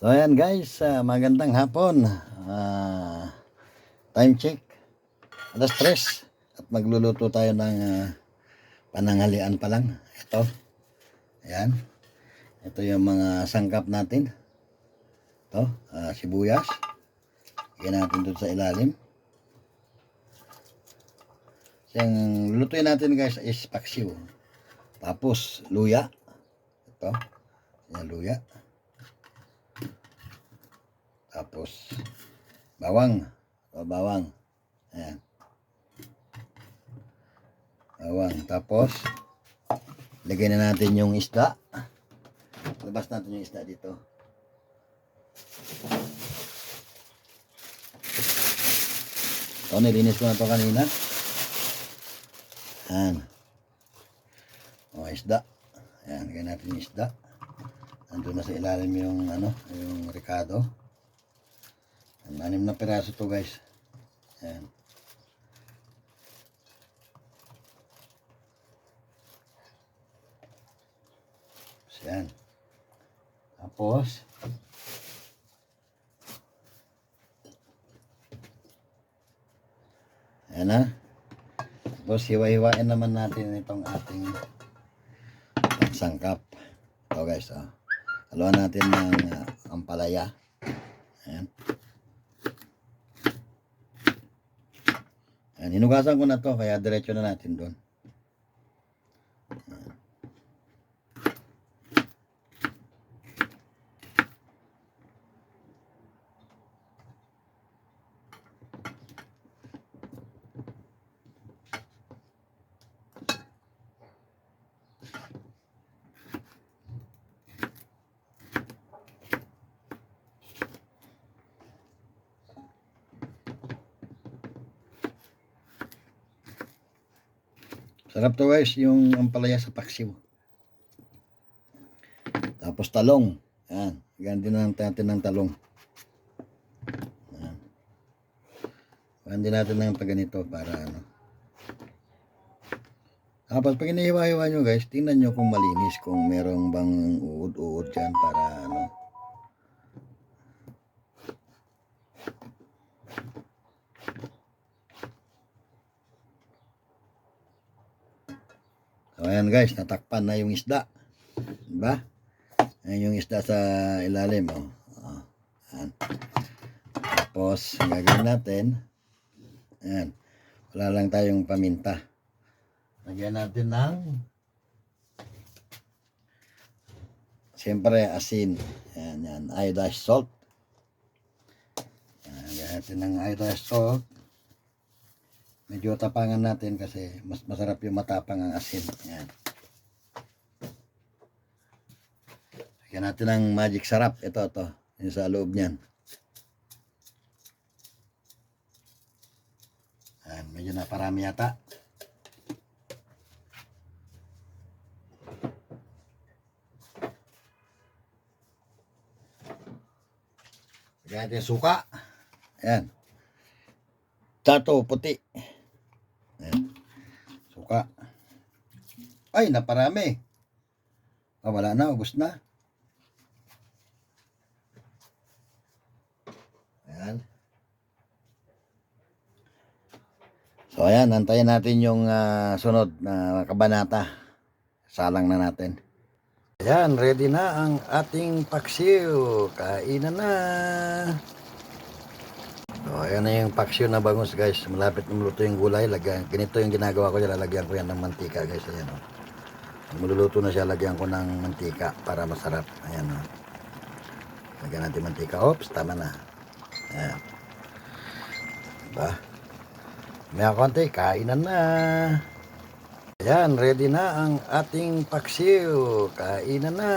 So ayan guys, ah, magandang hapon. Ah, time check. Alas tres. At magluluto tayo ng ah, pananghalian pa lang. Ito. Ayan. Ito yung mga sangkap natin. Ito, ah, sibuyas. Yan natin doon sa ilalim. Yung lulutuin natin guys is paksiw. Tapos luya. Ito. Yan luya. Tapos, bawang. O, bawang. Ayan. Bawang. Tapos, lagay na natin yung isda. Labas natin yung isda dito. Ito, nilinis ko na to kanina. Ayan. O, isda. Ayan, lagay natin yung isda. Nandun na sa ilalim yung, ano, yung ricado. Anim na piraso to guys. Ayan. So, Yan. Tapos, ayan na. Tapos, hiwa-hiwain naman natin itong ating sangkap. Ito guys, oh. Haluan natin ng uh, ampalaya. Ayan. Ayan, hinugasan ko na to kaya diretso na natin doon. Sarap to guys, yung ampalaya sa paksiw. Tapos talong. Ayan, ganyan din natin ng talong. Ayan. Ganyan din natin ng paganito para ano. Tapos pag inihiwa-hiwa nyo guys, tingnan nyo kung malinis, kung merong bang uod-uod dyan para ano. So, ayan guys, natakpan na yung isda. Diba? Ayan yung isda sa ilalim. Oh. Oh, ayan. Tapos, ang gagawin natin, ayan, wala lang tayong paminta. Lagyan natin ng siyempre asin. Ayan, yan, iodized salt. Lagyan natin ng iodized salt. Medyo tapangan natin kasi mas masarap yung matapang ang asin. Yan. Lagyan natin ng magic sarap. Ito, ito. Yung sa loob niyan. Yan, medyo na parami yata. Lagyan natin suka. Ayan. Tato, puti. Suka. Ay, naparami. Ah, wala na, ubos na. Ayan. So, ayan, antayin natin yung ah, sunod na kabanata. Salang na natin. Ayan, ready na ang ating paksiw. Kainan na. So, ayan na yung paksyo na bangus guys. Malapit na maluto yung gulay. Lagyan. Ganito yung ginagawa ko. Lalagyan ko yan ng mantika guys. Ayan o. Pag maluluto na siya, lagyan ko ng mantika para masarap. Ayan o. Lagyan natin mantika. Oops, tama na. Ayan. Diba? May konti, kainan na. Ayan, ready na ang ating paksiw. Kainan na.